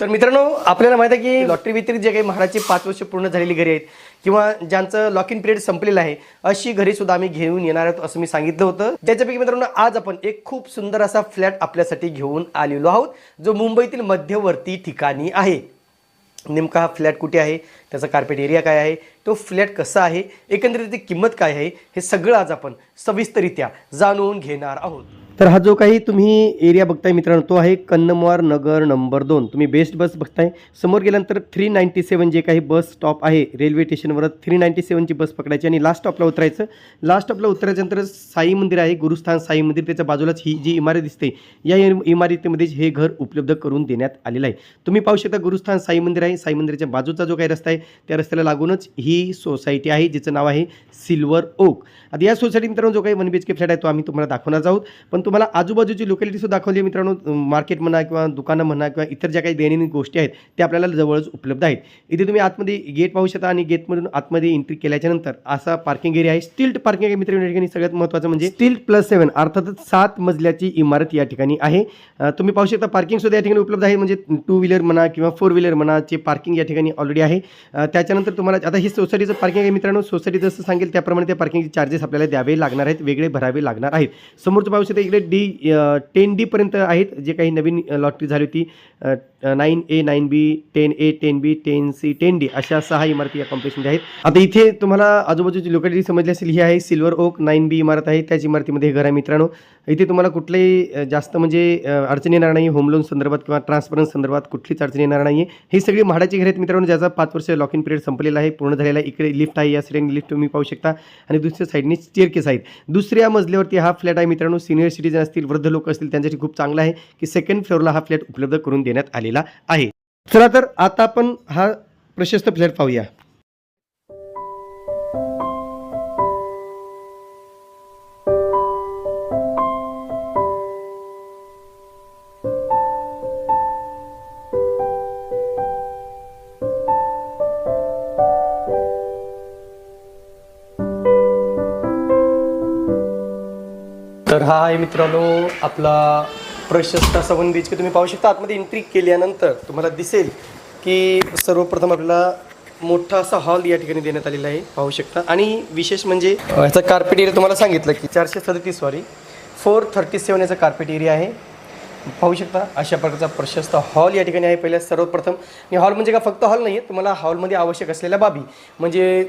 तर मित्रांनो आपल्याला माहिती आहे की लॉटरी व्यतिरिक्त जे काही महाराजची पाच वर्ष पूर्ण झालेली घरी आहेत किंवा ज्यांचं लॉक इन पिरियड संपलेलं आहे अशी घरी सुद्धा आम्ही घेऊन येणार आहोत असं मी सांगितलं होतं. त्याच्यापैकी मित्रांनो आज आपण एक खूप सुंदर असा फ्लॅट आपल्यासाठी घेऊन आलेलो आहोत जो मुंबईतील मध्यवर्ती ठिकाणी आहे. नेमका हा फ्लॅट कुठे आहे? त्याचा कार्पेट एरिया काय आहे? तो फ्लॅट कसा आहे? एकंदरीत त्याची किंमत काय आहे? हे सगळं आज आपण सविस्तरित्या जाणून घेणार आहोत. तर हा जो काही तुम्ही एरिया बघताय मित्रांनो तो आहे कन्नमवार नगर नंबर दोन. तुम्ही बेस्ट बस बघताय. समोर गेल्यानंतर थ्री नाईन्टी सेवन जे काही बस स्टॉप आहे रेल्वे स्टेशनवर थ्री नाईन्टी सेवनची बस पकडायची आणि लास्ट स्टॉपला उतरायचं. लास्ट स्टॉपला उतरायच्यानंतर साई मंदिर आहे गुरुस्थान साई मंदिर. त्याच्या बाजूलाच ही जी इमारत दिसते या इमारतीमध्ये हे घर उपलब्ध करून देण्यात आलेलं आहे. तुम्ही पाहू शकता गुरुस्थान साई मंदिर आहे. साई मंदिराच्या बाजूचा जो काही रस्ता आहे त्या रस्त्याला लागूनच ही सोसायटी आहे जिचं नाव आहे सिल्वर ओक. आता या सोसायटी मित्रांनो जो काही one B H K flat आहे तो आम्ही तुम्हाला दाखवणार आहोत. पण तुम्हाला आजूबाजूची लोकॅलिटीसुद्धा दाखवली आहे मित्रांनो. मार्केट म्हणा किंवा दुकानं म्हणा किंवा इतर ज्या काही दैनंदिन गोष्टी आहेत त्या आपल्याला जवळच उपलब्ध आहेत. इथे तुम्ही आतमध्ये गेट पाहू शकता आणि गेटमधून आतमध्ये एंट्री केल्याच्यानंतर असा पार्किंग एरिया आहे. स्टिल्ट पार्किंग आहे मित्र या ठिकाणी सगळ्यात महत्त्वाचं म्हणजे. स्टिल्ट प्लस सेवन अर्थातच सात मजल्याची इमारत या ठिकाणी आहे. तुम्ही पाहू शकता पार्किंगसुद्धा या ठिकाणी उपलब्ध आहे. म्हणजे टू व्हीलर म्हणा किंवा फोर व्हीलर म्हणा चे पार्किंग या ठिकाणी ऑलरेडी आहे. त्याच्यानंतर तुम्हाला आता ही सोसायटीचं पार्किंग आहे मित्रांनो. सोसायटी जसं सांगेल त्याप्रमाणे त्या पार्किंगचे चार्जेस आपल्याला द्यावे लागणार आहेत. वेगळे भरावे लागणार आहेत. समोरचं पाहू शकता इकडे डी टेन डी पर्यंत आहेत जे काही नवीन लॉटरी झाली होती. Nine A nine B ten A ten B ten C ten D अशा सहा इमारती या कॉम्प्लेक्समध्ये आहेत. आता इथे तुम्हाला आजूबाजूची लोकॅलिटी समजली असेल ही आहे सिल्वर ओक नाईन बी इमारत आहे. त्याच इमारतीमध्ये हे घर आहे मित्रांनो. इथे तुम्हाला कुठलेही जास्त म्हणजे अडचणी अडचण येणार नाही. होम लोन संदर्भात किंवा ट्रान्सफरन्स संदर्भात कुठलीच अडचण येणार नाही हे ही सगळी म्हाडाची घर आहेत मित्रांनो ज्याचा पाच वर्ष लॉक इन पिरियड संपलेला आहे. पूर्ण झालेला आहे. इकडे लिफ्ट आहे या साईडने लिफ्ट तुम्ही पाहू शकता. आणि दुसऱ्या साईडने स्टेअरकेस आहेत. दुसऱ्या मजल्यावरती हा फ्लॅट आहे मित्रांनो. सिनियर सिटीजन असतील वृद्ध लोक असतील त्यांच्यासाठी खूप चांगला आहे की सेकंड फ्लोअरला हा फ्लॅट उपलब्ध करून देण्यात आलेला आहे. चला तर आता आपण हा प्रशस्त फ्लॅट पाहूया. हा आहे मित्रांनो आपला प्रशस्त असा वन बीच तुम्ही पाहू शकता आतमध्ये एंट्री केल्यानंतर तुम्हाला दिसेल की सर्वप्रथम आपल्याला मोठा असा हॉल या ठिकाणी देण्यात आलेला आहे पाहू शकता. आणि विशेष म्हणजे याचा कार्पेट एरिया तुम्हाला सांगितलं की चारशे सदतीस सॉरी फोर थर्टी सेवन याचा कार्पेट एरिया आहे. पाहू शकता अशा प्रकारचा प्रशस्त हॉल या ठिकाणी आहे पहिल्या सर्वप्रथम. आणि हॉल म्हणजे का फक्त हॉल नाही आहे तुम्हाला हॉलमध्ये आवश्यक असलेल्या बाबी. म्हणजे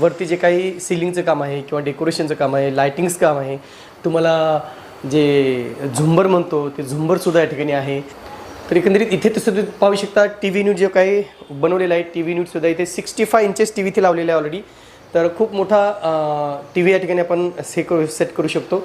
वरती जे काही सिलिंगचं काम आहे किंवा डेकोरेशनचं काम आहे लायटिंग्स काम आहे तुम्हाला जे झुंबर म्हणतो ते झुंबरसुद्धा या ठिकाणी आहे. तर एकंदरीत इथे तसं तुम्ही पाहू शकता टी व्ही न्यूज जे काही बनवलेलं आहे टी व्ही न्यूजसुद्धा इथे sixty five inches T V इथे लावलेला आहे ऑलरेडी तर खूप मोठा टी व्ही या ठिकाणी आपण से करू सेट करू शकतो.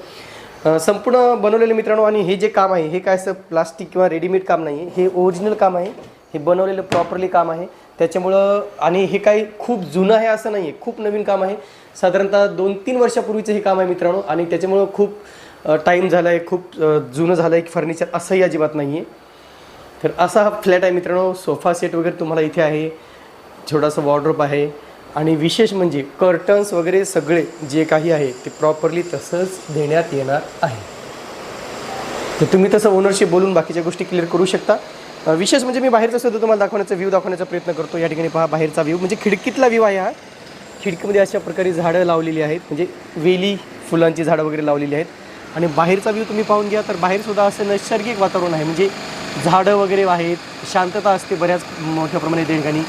संपूर्ण बनवलेले मित्रांनो आणि हे जे काम आहे हे काय असं प्लास्टिक किंवा रेडीमेड काम नाही आहे हे ओरिजिनल काम आहे. हे बनवलेलं प्रॉपरली काम आहे. त्याच्यामुळं आणि हे काही खूप जुनं आहे असं नाही आहे खूप नवीन काम आहे. साधारणतः दोन तीन वर्षापूर्वीचं हे काम आहे मित्रांनो आणि त्याच्यामुळं खूप टाईम झाला आहे खूप जुनं झालं आहे फर्निचर असंही अजिबात नाही आहे तर असा हा फ्लॅट आहे मित्रांनो सोफा सेट वगैरे तुम्हाला इथे आहे छोटासा वॉर्ड्रोप आहे आणि विशेष म्हणजे कर्टन्स वगैरे सगळे जे काही आहे ते प्रॉपरली तसंच देण्यात येणार आहे. तर तुम्ही तसं ओनरशी बोलून बाकीच्या गोष्टी क्लिअर करू शकता. विशेष म्हणजे मी बाहेरचा सुद्धा तुम्हाला दाखवण्याचा व्ह्यू दाखवण्याचा प्रयत्न करतो. या ठिकाणी पहा बाहेरचा व्ह्यू म्हणजे खिडकीतला व्ह्यू आहे हा. खिडकीमध्ये अशा प्रकारे झाडं लावलेली आहेत. म्हणजे वेली फुलांची झाडं वगैरे लावलेली आहेत. आणि बाहेरचा व्ह्यू तुम्ही पाहून घ्या तर बाहेरसुद्धा असं नैसर्गिक वातावरण आहे. म्हणजे झाडं वगैरे आहेत शांतता असते बऱ्याच मोठ्या प्रमाणात त्या ठिकाणी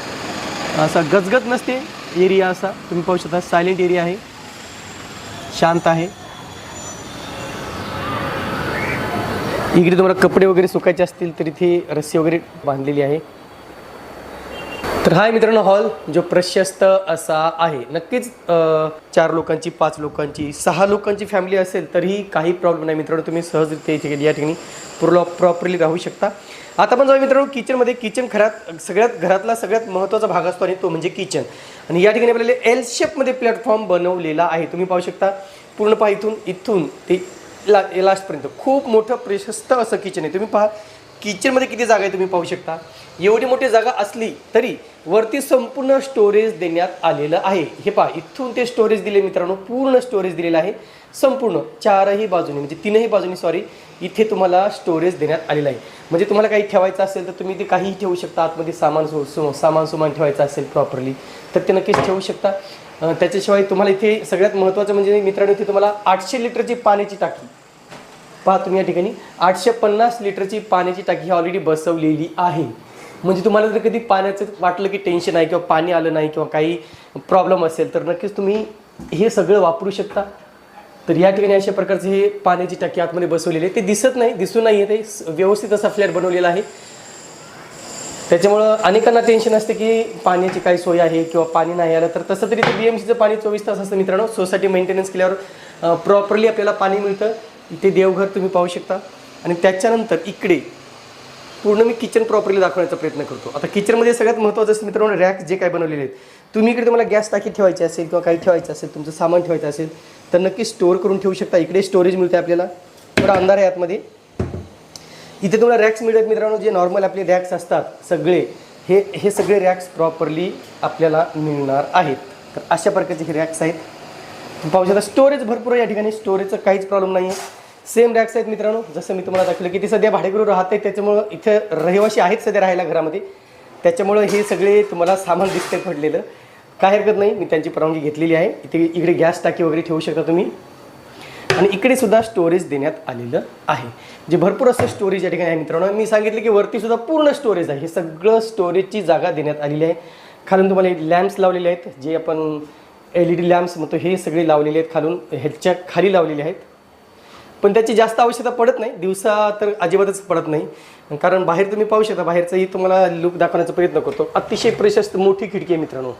असा गजगज नसते एरिया असा. तुम्ही पाहू शकता सायलेंट एरिया आहे. शांत आहे. इकडे तुम्हाला कपडे वगैरे सुकायचे असतील तर इथे रस्सी वगैरे बांधलेली आहे. तर हा आहे मित्रांनो हॉल जो प्रशस्त असा आहे. नक्कीच चार लोकांची पाच लोकांची सहा लोकांची फॅमिली असेल तरीही काही प्रॉब्लेम नाही. मित्रांनो तुम्ही सहजरित्या इथे या ठिकाणी पूर्ण प्रॉपरली राहू शकता. आता पण जाऊ मित्रांनो किचनमध्ये. किचन घरात सगळ्यात घरातला सगळ्यात महत्त्वाचा भाग असतो आणि तो म्हणजे किचन. आणि या ठिकाणी आपल्याला एल शेपमध्ये प्लॅटफॉर्म बनवलेला आहे. तुम्ही पाहू शकता पूर्ण पहा इथून इथून ते ला लास्टपर्यंत खूप मोठं प्रशस्त असं किचन आहे. तुम्ही पहा किचनमध्ये किती जागा आहे तुम्ही पाहू शकता. एवढी मोठी जागा असली तरी वरती संपूर्ण स्टोरेज देण्यात आलेलं आहे. हे पहा इथून ते स्टोरेज दिले मित्रांनो पूर्ण स्टोरेज दिलेलं आहे. संपूर्ण चारही बाजूने म्हणजे तीनही बाजूनी सॉरी इथे तुम्हाला स्टोरेज देण्यात आलेलं आहे. म्हणजे तुम्हाला काही ठेवायचं असेल तर तुम्ही ते काहीही ठेवू शकता. आतमध्ये सामान सु सु सामान सुमान ठेवायचं असेल प्रॉपरली तर ते नक्कीच ठेवू शकता. त्याच्याशिवाय तुम्हाला इथे सगळ्यात महत्त्वाचं म्हणजे मित्रांनो इथे तुम्हाला आठशे लिटरची पाण्याची टाकी. पहा तुम्ही या ठिकाणी आठशे पन्नास लिटरची पाण्याची टाकी ही ऑलरेडी बसवलेली आहे. म्हणजे तुम्हाला जर कधी पाण्याचं वाटलं की टेन्शन आहे किंवा पाणी आलं नाही किंवा काही प्रॉब्लेम असेल तर नक्कीच तुम्ही हे सगळं वापरू शकता. तर या ठिकाणी अशा प्रकारचे हे पाण्याची टाकी आतमध्ये बसवलेली आहे. ते दिसत नाही दिसून नाही ते व्यवस्थित असा फ्लॅट बनवलेला आहे. त्याच्यामुळं अनेकांना टेन्शन असते की पाण्याची काय सोय आहे किंवा पाणी नाही आलं तर तसं तरी ते बी एम सीचं पाणी चोवीस तास असतं मित्रांनो. सोसायटी मेंटेनन्स केल्यावर प्रॉपरली आपल्याला पाणी मिळतं. इथे देवघर तुम्ही पाहू शकता. आणि त्याच्यानंतर इकडे पूर्ण मी किचन प्रॉपरली दाखवण्याचा प्रयत्न करतो. आता किचनमध्ये सगळ्यात महत्त्वाचं असतं मित्रांनो रॅक जे काय बनवलेले आहेत. तुम्ही इकडे तुम्हाला गॅस टाकी ठेवायची असेल किंवा काही ठेवायचं असेल तुमचं सामान ठेवायचं असेल तर नक्की स्टोअर करून ठेवू शकता. इकडे स्टोरेज मिळते आपल्याला. थोडा अंधार आहे आतमध्ये. इथे तुम्हाला रॅक्स मिळतात मित्रांनो जे नॉर्मल आपले रॅक्स असतात सगळे. हे हे सगळे रॅक्स प्रॉपरली आपल्याला मिळणार आहेत. तर अशा प्रकारचे हे रॅक्स आहेत. पाहू शकता स्टोरेज भरपूर या ठिकाणी. स्टोरेजचं काहीच प्रॉब्लेम नाही आहे सेम रॅक्स आहेत मित्रांनो जसं मी तुम्हाला दाखवलं की ती सध्या भाडेकरू राहते त्याच्यामुळं इथं रहिवाशी आहेत सध्या राहायला घरामध्ये. त्याच्यामुळं हे सगळे तुम्हाला सामान दिसते पडलेलं. काय हरकत नाही मी त्यांची परवानगी घेतलेली आहे. इथे इकडे गॅस टाकी वगैरे ठेवू शकता तुम्ही. आणि इकडे सुद्धा स्टोरेज देण्यात आलेलं आहे. जे भरपूर असं स्टोरेज या ठिकाणी आहे मित्रांनो. मी सांगितलं की वरती सुद्धा पूर्ण स्टोरेज आहे. हे सगळं स्टोरेजची जागा देण्यात आलेली आहे. खालून तुम्हाला लॅम्प्स लावलेले आहेत. जे आपण एल ई डी लॅम्प्स म्हणतो हे सगळे लावलेले आहेत खालून. ह्याच्या खाली लावलेले आहेत. पण त्याची जास्त आवश्यकता पडत नाही. दिवसा तर अजिबातच पडत नाही. कारण बाहेर तुम्ही पाहू शकता बाहेरचंही तुम्हाला लुक दाखवण्याचा प्रयत्न करतो. अतिशय प्रशस्त मोठी खिडकी आहे मित्रांनो.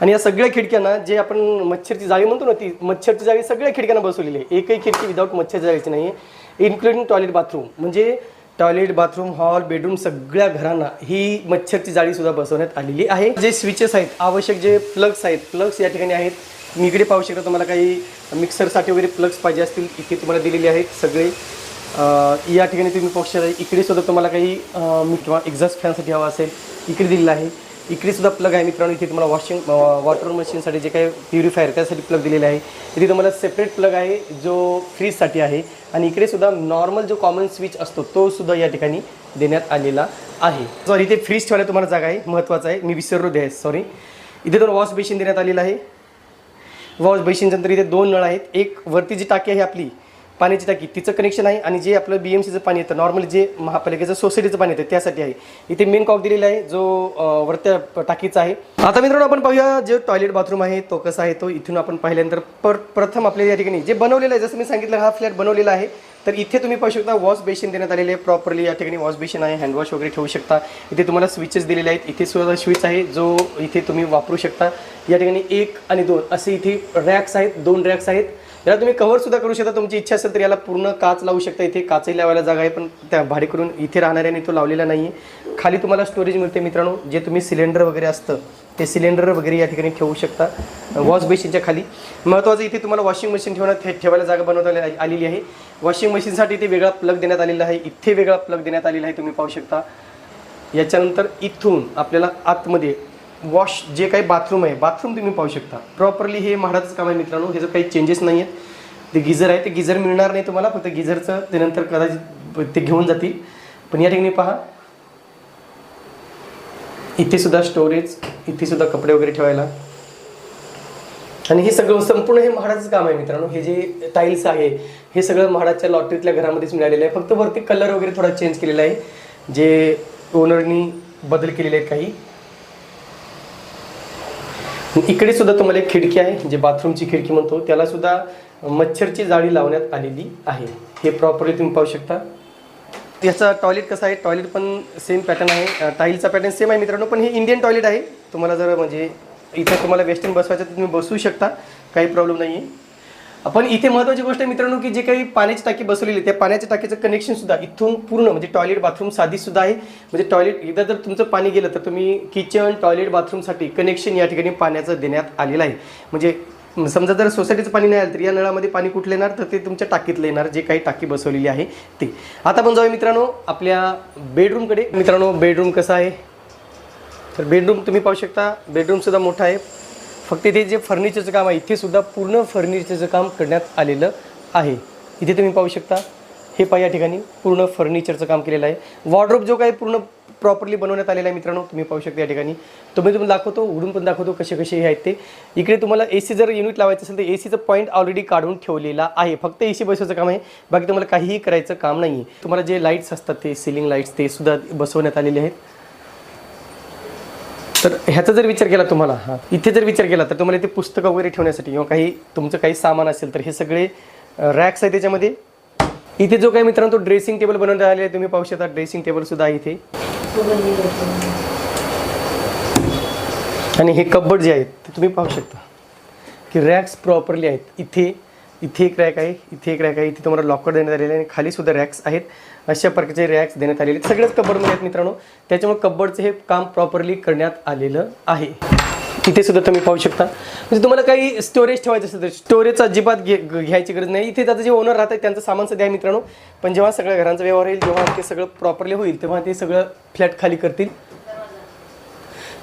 आणि या सगळ्या खिडक्यांना जे आपण मच्छरची जाळी म्हणतो ना ती मच्छरची जाळी सगळ्या खिडक्यांना बसवलेली आहे. एकही खिडकी विदाऊट मच्छर जाळीची नाही आहे इन्क्लुडिंग टॉयलेट बाथरूम म्हणजे टॉयलेट बाथरूम हॉल बेडरूम सगळ्या घरांना ही मच्छरची जाळी सुद्धा बसवण्यात आलेली आहे. जे स्विचेस आहेत आवश्यक जे प्लग्स आहेत प्लग्स या ठिकाणी आहेत. मी इकडे पाहू शकता तुम्हाला काही मिक्सरसाठी वगैरे प्लग्स पाहिजे असतील इथे तुम्हाला दिलेले आहेत सगळे. या ठिकाणी तुम्ही पाहू शकता इकडे सुद्धा तुम्हाला काही मी किंवा एक्झॉस्ट फॅनसाठी हवा असेल इकडे दिलेलं आहे. इकडे सुद्धा प्लग आहे मित्रांनो इथे तुम्हाला वॉशिंग वॉटर मशीनसाठी जे काही प्युरिफायर त्यासाठी प्लग दिलेले आहे. इथे तुम्हाला सेपरेट प्लग आहे जो फ्रीजसाठी आहे. आणि इकडे सुद्धा नॉर्मल जो कॉमन स्विच असतो तो सुद्धा या ठिकाणी देण्यात आलेला आहे. सॉरी इथे फ्रीज ठेवायला तुम्हाला जागा आहे महत्त्वाचा आहे. मी विसरलो द्यायस सॉरी इथे दोन वॉश बेसिन देण्यात आलेलं आहे. वॉश बेसिनच्या नंतर इथे दोन नळ आहेत. एक वरती जी टाकी आहे आपली पाण्याची टाकी तिचं कनेक्शन आहे आणि जे आपलं बी एम सीचं पाणी येतं नॉर्मली जे महापालिकेचं सोसायटीचं पाणी येतं त्यासाठी आहे. इथे मेन कॉक दिलेला आहे जो वरत्या टाकीचा आहे. आता मित्रांनो आपण पाहूया जे टॉयलेट बाथरूम आहे तो कसा आहे तो इथून आपण पाहिल्यानंतर पर प्रथम आपल्या या ठिकाणी जे बनवलेलं आहे जसं मी सांगितलं हा फ्लॅट बनवलेला आहे. तर इथे तुम्ही पाहू शकता वॉश बेसिन देण्यात आलेले आहे प्रॉपरली या ठिकाणी वॉश बेसिन आहे हँडवॉश वगैरे ठेवू शकता. इथे तुम्हाला स्विचेस दिलेले आहेत. इथे सुद्धा स्विच आहे जो इथे तुम्ही वापरू शकता. या ठिकाणी एक आणि दोन असे इथे रॅक्स आहेत दोन रॅक्स आहेत. याला तुम्ही कव्हरसुद्धा करू शकता. तुमची इच्छा असेल तर याला पूर्ण काच लावू शकता. इथे काचही लावायला जागा आहे पण त्या भाडे करून इथे राहणाऱ्याने तो लावलेला नाही आहे खाली तुम्हाला स्टोरेज मिळते मित्रांनो जे तुम्ही सिलेंडर वगैरे असतं ते सिलेंडर वगैरे या ठिकाणी ठेवू शकता. वॉश बेसिनच्या खाली. महत्त्वाचं इथे तुम्हाला वॉशिंग मशीन ठेवण्यात ठे- ठेवायला जागा बनवता आलेली आहे. वॉशिंग मशीनसाठी इथे वेगळा प्लग देण्यात आलेला आहे. इथे वेगळा प्लग देण्यात आलेला आहे तुम्ही पाहू शकता. याच्यानंतर इथून आपल्याला आतमध्ये वॉश जे काही बाथरूम आहे बाथरूम तुम्ही पाहू शकता. प्रॉपरली हे म्हाडाचं काम आहे मित्रांनो. ह्याचं काही चेंजेस नाही आहेत. ते गिझर आहे. ते गिझर मिळणार नाही तुम्हाला. फक्त गिझरचं त्यानंतर कदाचित ते घेऊन जातील. पण या ठिकाणी पहा. इथेसुद्धा स्टोरेज इथे सुद्धा कपडे वगैरे ठेवायला. आणि हे सगळं संपूर्ण हे म्हाडाचं काम आहे मित्रांनो. हे जे टाईल्स आहे हे सगळं म्हाडाच्या लॉटरीतल्या घरामध्येच मिळालेलं आहे. फक्त वरती कलर वगैरे थोडा चेंज केलेला आहे. जे ओनरनी बदल केलेले आहेत काही. इकडे सुद्धा तुम्हाला एक खिडकी आहे जे बाथरूमची खिडकी म्हणतो. त्याला सुद्धा मच्छरची जाळी लावण्यात आलेली आहे. हे प्रॉपरली तुम्ही पाहू शकता. याचं टॉयलेट कसं आहे? टॉयलेट पण सेम पॅटर्न आहे. टाईलचा पॅटर्न सेम आहे मित्रांनो पण हे इंडियन टॉयलेट आहे. तुम्हाला जर म्हणजे इथं तुम्हाला वेस्टर्न बसवायचं तर तुम्ही बसू शकता. काही प्रॉब्लेम नाही आहे आपण इथे महत्त्वाची गोष्ट आहे मित्रांनो की जे काही पाण्याची टाकी बसवलेली आहे त्या पाण्याच्या टाकीचं कनेक्शन सुद्धा इथून पूर्ण म्हणजे टॉयलेट बाथरूम साधी सुद्धा आहे. म्हणजे टॉयलेट एकदा जर तुमचं पाणी गेलं तर तुम्ही किचन टॉयलेट बाथरूमसाठी कनेक्शन या ठिकाणी पाण्याचं देण्यात आलेलं आहे. म्हणजे समजा जर सोसायटीचं पाणी नाही आलं तर या नळामध्ये पाणी कुठलं येणार? तर ते तुमच्या टाकीतलं येणार जे काही टाकी बसवलेली आहे ते. आता आपण जाऊया मित्रांनो आपल्या बेडरूमकडे मित्रांनो बेडरूम कसं आहे? तर बेडरूम तुम्ही पाहू शकता. बेडरूमसुद्धा मोठा आहे. फक्त इथे जे फर्निचरचं काम आहे इथे सुद्धा पूर्ण फर्निचरचं काम करण्यात आलेलं आहे. इथे तुम्ही पाहू शकता. हे पहा या ठिकाणी पूर्ण फर्निचरचं काम केलेलं आहे. वॉर्ड्रोप जो काही पूर्ण प्रॉपरली बनवण्यात आलेला आहे मित्रांनो. तुम्ही पाहू शकता या ठिकाणी. तुम्ही तुम्हाला दाखवतो उडून पण दाखवतो कसे कसे हे आहेत ते. इकडे तुम्हाला ए सी जर युनिट लावायचं असेल तर ए सीचं पॉईंट ऑलरेडी काढून ठेवलेला आहे. फक्त ए सी बसवायचं काम आहे. बाकी तुम्हाला काहीही करायचं काम नाही आहे तुम्हाला जे लाईट्स असतात ते सिलिंग लाईट्स ते सुद्धा बसवण्यात आलेले आहेत. तर ह्याचा जर विचार केला तुम्हाला हा इथे जर विचार केला तर तुम्हाला इथे पुस्तकं वगैरे ठेवण्यासाठी किंवा काही तुमचं काही सामान असेल तर हे सगळे रॅक्स आहे त्याच्यामध्ये. इथे जो काही मित्रांनो तो ड्रेसिंग टेबल बनवण्यात आलेला आहे तुम्ही पाहू शकता ड्रेसिंग टेबलसुद्धा आहे इथे. आणि हे कब्बड जे आहेत ते तुम्ही पाहू शकता. की रॅक्स प्रॉपरली आहेत. इथे इथे एक रॅक आहे इथे एक रॅक आहे इथे तुम्हाला लॉकर देण्यात आलेले आहे आणि खाली सुद्धा रॅक्स आहेत. अशा प्रकारचे रॅक्स देण्यात आलेले आहेत. सगळेच कब्बडमध्ये आहेत मित्रांनो. त्याच्यामुळे कब्बडचं हे काम प्रॉपरली करण्यात आलेलं आहे. इथे सुद्धा तुम्ही पाहू शकता. म्हणजे तुम्हाला काही स्टोरेज ठेवायचं असेल तर स्टोरेज अजिबात घे घ्यायची गरज नाही. इथे त्याचं जे ओनर राहतात त्यांचं सामान सध्या आहे मित्रांनो. पण जेव्हा सगळ्या घरांचा व्यवहार येईल जेव्हा ते सगळं प्रॉपरली होईल तेव्हा ते सगळं फ्लॅट खाली करतील.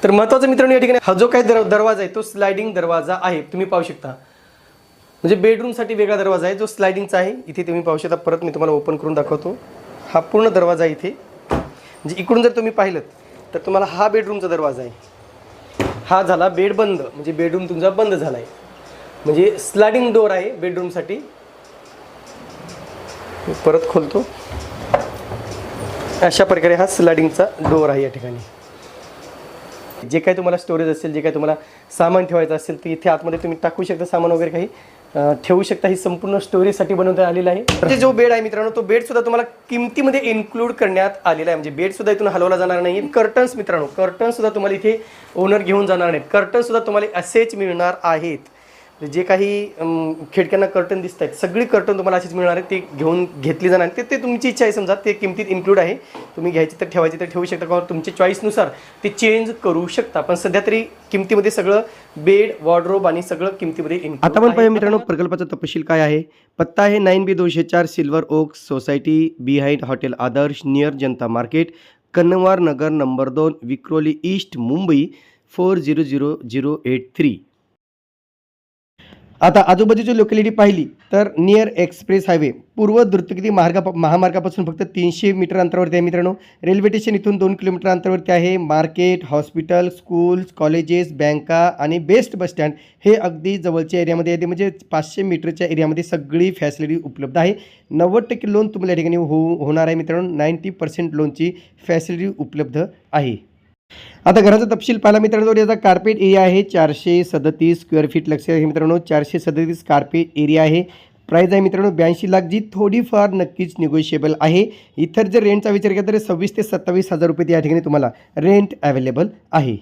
तर महत्वाचं मित्रांनो या ठिकाणी हा जो काही दर दरवाजा आहे तो स्लायडिंग दरवाजा आहे. तुम्ही पाहू शकता. म्हणजे बेडरूमसाठी वेगळा दरवाजा आहे जो स्लायडिंगचा आहे. इथे तुम्ही पाहू शकता. परत मी तुम्हाला ओपन करून दाखवतो. हा पूर्ण दरवाजा आहे इथे. म्हणजे इकडून जर तुम्ही पाहिलं तर तुम्हाला हा बेडरूमचा दरवाजा आहे. हा झाला बेड बंद. म्हणजे बेडरूम तुमचा बंद झाला म्हणजे आहे म्हणजे स्लायडिंग डोअर आहे बेडरूमसाठी परत खोलतो. अशा प्रकारे हा स्लायडिंगचा डोअर आहे या ठिकाणी. जे काही तुम्हाला स्टोरेज असेल जे काही तुम्हाला सामान ठेवायचं असेल ते इथे आतमध्ये तुम्ही टाकू शकता सामान वगैरे काही. ठेवू शकता ही संपूर्ण स्टोरीसाठी बनवता आलेला आहे. म्हणजे जो बेड आहे मित्रांनो तो बेड सुद्धा तुम्हाला किमतीमध्ये इन्क्लूड करण्यात आलेला आहे. म्हणजे बेड सुद्धा इथून हलवला जाणार नाही. कर्टन्स मित्रांनो कर्टन सुद्धा तुम्हाला इथे ओनर घेऊन जाणार नाहीत. कर्टन सुद्धा तुम्हाला असेच मिळणार आहेत. जे काही खिडक्यांना कर्टन दिसत आहेत सगळी कर्टन तुम्हाला अशीच मिळणार आहेत ते घेऊन घेतली जाणार. ते ते तुमची इच्छा आहे समजा ते किमतीत इन्क्लूड आहे. तुम्ही घ्यायची तर ठेवायची तर ठेवू शकता किंवा तुमच्या चॉईसनुसार ते चेंज करू शकता. पण सध्या तरी किमतीमध्ये सगळं बेड वॉर्ड्रोब आणि सगळं किमतीमध्ये आता आपण पाहिजे मित्रांनो प्रकल्पाचा तपशील काय आहे? पत्ता आहे नाईन बी दोनशे चार silver oak society behind hotel Adarsh near Janata market Kannamwar Nagar number दोन Vikhroli east Mumbai four zero zero zero eight three. आता आजूबाजूची लोकॅलिटी पाहिली तर नियर एक्सप्रेस हायवे पूर्व द्रुतगती मार्गा महामार्गापासून फक्त तीनशे मीटर अंतरावरती आहे मित्रांनो. रेल्वे स्टेशन इथून दोन किलोमीटर अंतरावरती आहे. मार्केट हॉस्पिटल स्कूल्स कॉलेजेस बँका आणि बेस्ट बस स्टँड हे अगदी जवळच्या एरियामध्ये आहे म्हणजे पाचशे मीटरच्या एरियामध्ये सगळी फॅसिलिटी उपलब्ध आहे. नव्वद टक्के लोन तुम्हाला या ठिकाणी हो होणार आहे मित्रांनो. नाईंटी पर्सेंट लोनची फॅसिलिटी उपलब्ध आहे. आता घराचा तपशील पाहिला मित्रांनो याचा कार्पेट एरिया आहे चारशे सदतीस स्क्वेअर फीट लक्ष आहे मित्रांनो चारशे सदतीस कार्पेट एरिया आहे. प्राईज आहे मित्रांनो ब्याऐंशी लाख जी थोडीफार नक्कीच निगोशिएबल आहे. इतर जर रेंटचा विचार केला तर सव्वीस ते सत्तावीस हजार रुपये या ठिकाणी तुम्हाला रेंट अवेलेबल आहे.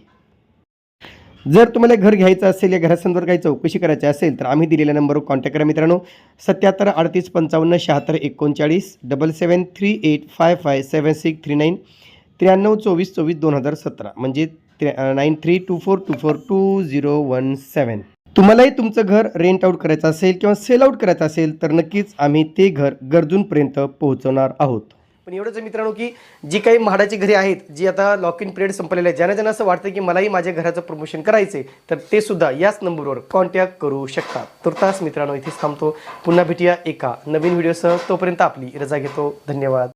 जर तुम्हाला घर घ्यायचं असेल या घरासंदर्भात काही चौकशी करायची असेल तर आम्ही दिलेल्या नंबरवर कॉन्टॅक्ट करा मित्रांनो. सत्याहत्तर अडतीस पंचावन्न शहात्तर एकोणचाळीस double seven three eight five five seven six three nine त्र्याण्णव चोवीस चोवीस दोन हजार सतरा म्हणजे nine three two four two four two zero one seven तुम्हालाही तुमचं घर रेंट आऊट करायचं असेल किंवा सेल आऊट करायचं असेल तर नक्कीच आम्ही ते घर गरजूंपर्यंत पोहोचवणार आहोत. पण एवढंच मित्रांनो की जी काही म्हाडाची घरे आहेत जी आता लॉक इन पिरियड संपलेले आहे ज्यांना ज्यांना असं वाटतं की मलाही माझ्या घराचं प्रमोशन करायचे तर ते सुद्धा याच नंबरवर कॉन्टॅक्ट करू शकतात. तुर्तास मित्रांनो इथेच थांबतो. पुन्हा भेटूया एका नवीन व्हिडिओसह तोपर्यंत आपली रजा घेतो. धन्यवाद.